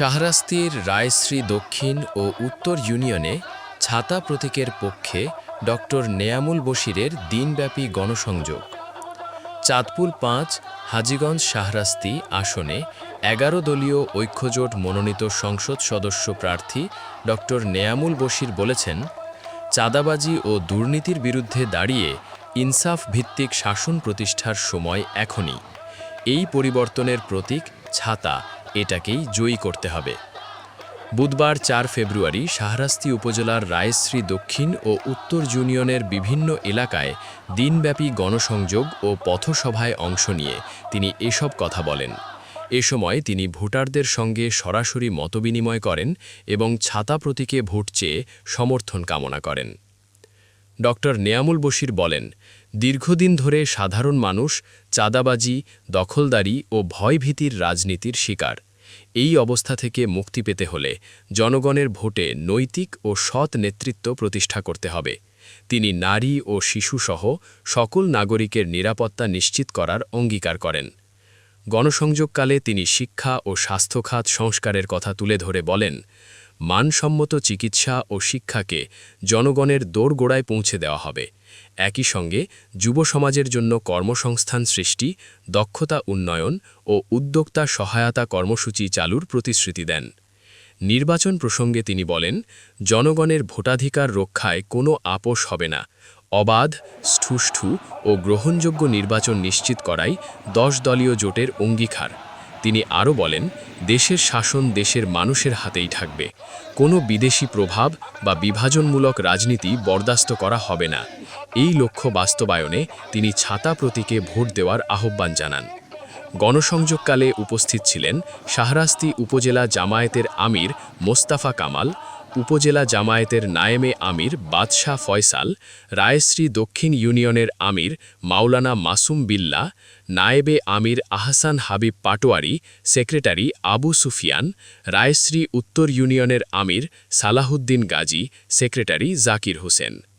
শাহরাস্তির রায়শ্রী দক্ষিণ ও উত্তর ইউনিয়নে ছাতা প্রতীকের পক্ষে ডক্টর নেয়ামুল বশিরের দিনব্যাপী গণসংযোগ। চাঁদপুল পাঁচ, হাজীগঞ্জ শাহরাস্তি আসনে এগারো দলীয় ঐক্যজোট মনোনীত সংসদ সদস্য প্রার্থী ডক্টর নেয়ামুল বশির বলেছেন, চাঁদাবাজি ও দুর্নীতির বিরুদ্ধে দাঁড়িয়ে ইনসাফ ভিত্তিক শাসন প্রতিষ্ঠার সময় এখনই। এই পরিবর্তনের প্রতীক ছাতা। এটাকেই জয়ী করতে হবে। বুধবার চার ফেব্রুয়ারি শাহরাস্তি উপজেলার রায়শ্রী দক্ষিণ ও উত্তর ইউনিয়নের বিভিন্ন এলাকায় দিনব্যাপী গণসংযোগ ও পথসভায় অংশ নিয়ে তিনি এসব কথা বলেন। এ সময় তিনি ভোটারদের সঙ্গে সরাসরি মতবিনিময় করেন এবং ছাতা প্রতীকে ভোট চেয়ে সমর্থন কামনা করেন। ডক্টর নেয়ামুল বশির বলেন, দীর্ঘদিন ধরে সাধারণ মানুষ, চাঁদাবাজি, দখলদারি ও ভয়ভীতির রাজনীতির শিকার। এই অবস্থা থেকে মুক্তি পেতে হলে জনগণের ভোটে নৈতিক ও সৎ নেতৃত্ব প্রতিষ্ঠা করতে হবে। তিনি নারী ও শিশুসহ সকল নাগরিকের নিরাপত্তা নিশ্চিত করার অঙ্গীকার করেন। গণসংযোগকালে তিনি শিক্ষা ও স্বাস্থ্যখাত সংস্কারের কথা তুলে ধরে বলেন মানসম্মত চিকিৎসা ও শিক্ষাকে জনগণের দোরগোড়ায় পৌঁছে দেওয়া হবে। একই সঙ্গে যুব সমাজের জন্য কর্মসংস্থান সৃষ্টি, দক্ষতা উন্নয়ন ও উদ্যোক্তা সহায়তা কর্মসূচি চালুর প্রতিশ্রুতি দেন। নির্বাচন প্রসঙ্গে তিনি বলেন, জনগণের ভোটাধিকার রক্ষায় কোনো আপোষ হবে না। অবাধ স্থুষ্ঠু ও গ্রহণযোগ্য নির্বাচন নিশ্চিত করাই দশ দলীয় জোটের অঙ্গীকার। তিনি আরও বলেন, দেশের শাসন দেশের মানুষের হাতেই থাকবে। কোনো বিদেশি প্রভাব বা বিভাজনমূলক রাজনীতি বরদাস্ত করা হবে না। এই লক্ষ্য বাস্তবায়নে তিনি ছাতা প্রতীকে ভোট দেওয়ার আহ্বান জানান। গণসংযোগকালে উপস্থিত ছিলেন শাহরাস্তি উপজেলা জামায়াতের আমির মোস্তাফা কামাল উপজেলা জামায়াতের নায়েমে আমির বাদশাহ ফয়সাল, রায়শ্রী দক্ষিণ ইউনিয়নের আমির মাওলানা মাসুম বিল্লা, নায়েবে আমির আহসান হাবিব পাটোয়ারি, সেক্রেটারি আবু সুফিয়ান, রায়শ্রী উত্তর ইউনিয়নের আমির সালাহুদ্দিন গাজী, সেক্রেটারি জাকির হোসেন।